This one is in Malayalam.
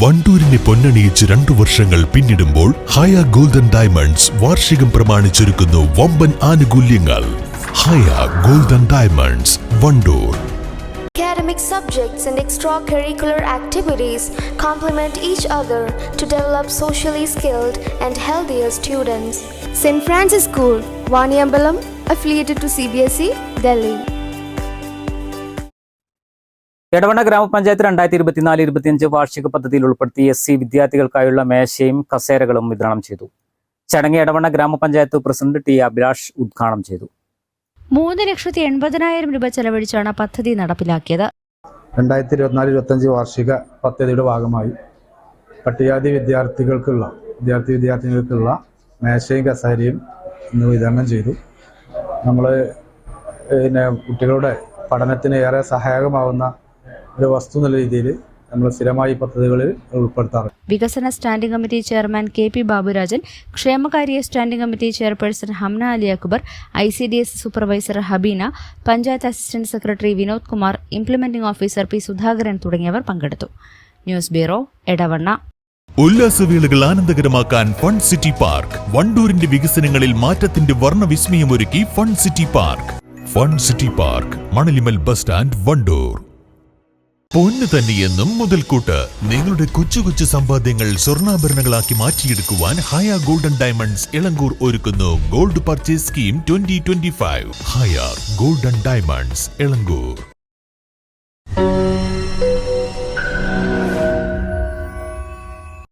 വണ്ടൂരിനെ പൊന്നണിയിച്ച് രണ്ടു വർഷങ്ങൾ പിന്നിടുമ്പോൾ ഹയ ഗോൾഡൻ ഡയമണ്ട്സ് വാർഷികം പ്രമാണിച്ചൊരുക്കുന്നു വമ്പൻ ആനുകൂല്യങ്ങൾ Haya golden diamonds Wandoor Academic subjects and extracurricular activities complement each other to develop socially skilled and healthier students. St. Francis School, Vaniambalam, affiliated to CBSE, E, Delhi. Edavanna ഗ്രാമപഞ്ചായത്ത് രണ്ടായിരത്തി ഇരുപത്തിനാല് ഇരുപത്തിയഞ്ച് വാർഷിക പദ്ധതിയിൽ ഉൾപ്പെടുത്തി എസ് സി വിദ്യാർത്ഥികൾക്കായുള്ള മേശയും കസേരകളും വിതരണം ചെയ്തു. ചടങ്ങ് എടവണ്ണ ഗ്രാമപഞ്ചായത്ത് പ്രസിഡന്റ് ടി അഭിലാഷ് ഉദ്ഘാടനം ചെയ്തു. മൂന്ന് ലക്ഷത്തി എൺപതിനായിരം രൂപ ചെലവഴിച്ചാണ് പദ്ധതി നടപ്പിലാക്കിയത്. രണ്ടായിരത്തി ഇരുപത്തിനാല് ഇരുപത്തഞ്ച് വാർഷിക പദ്ധതിയുടെ ഭാഗമായി പട്ടികാതി വിദ്യാർത്ഥികൾക്കുള്ള വിദ്യാർത്ഥി വിദ്യാർത്ഥിനികൾക്കുള്ള മേശയും കസേരയും ഇന്ന് വിതരണം ചെയ്തു. നമ്മൾ പിന്നെ കുട്ടികളുടെ പഠനത്തിന് ഏറെ സഹായകമാവുന്ന ഒരു വസ്തു എന്നുള്ള രീതിയിൽ നമ്മൾ സ്ഥിരമായി പദ്ധതികളിൽ ഉൾപ്പെടുത്താറുണ്ട്. വികസന standing committee chairman K P Baburajan ക്ഷേമകാര്യ standing committee chairperson Hamna Ali Akbar I C D S supervisor Habeena panchayat assistant secretary Vinod Kumar implementing officer P Sudhakaran തുടങ്ങിയവർ പങ്കെടുത്തു. News bureau Edavanna. ഉല്ലാസവേളകൾ ആനന്ദകരമാക്കാൻ ഫൺ സിറ്റി പാർക്ക്. വണ്ടൂരിന്റെ വികസനങ്ങളിൽ മാറ്റത്തിന്റെ വർണവിസ്മയമൊരുക്കി fun city park. Fun city park Manalimal bus stand Wandoor. പൊന്ന് തന്നെയെന്നും മുതൽക്കൂട്ട്. നിങ്ങളുടെ കൊച്ചു കൊച്ചു സമ്പാദ്യങ്ങൾ സ്വർണാഭരണങ്ങളാക്കി മാറ്റിയെടുക്കുവാൻ ഹയ ഗോൾഡൻ ഡയമണ്ട്സ് ഇളങ്കൂർ ഒരുക്കുന്നു. Gold purchase scheme twenty twenty five Haya golden diamonds Elankur.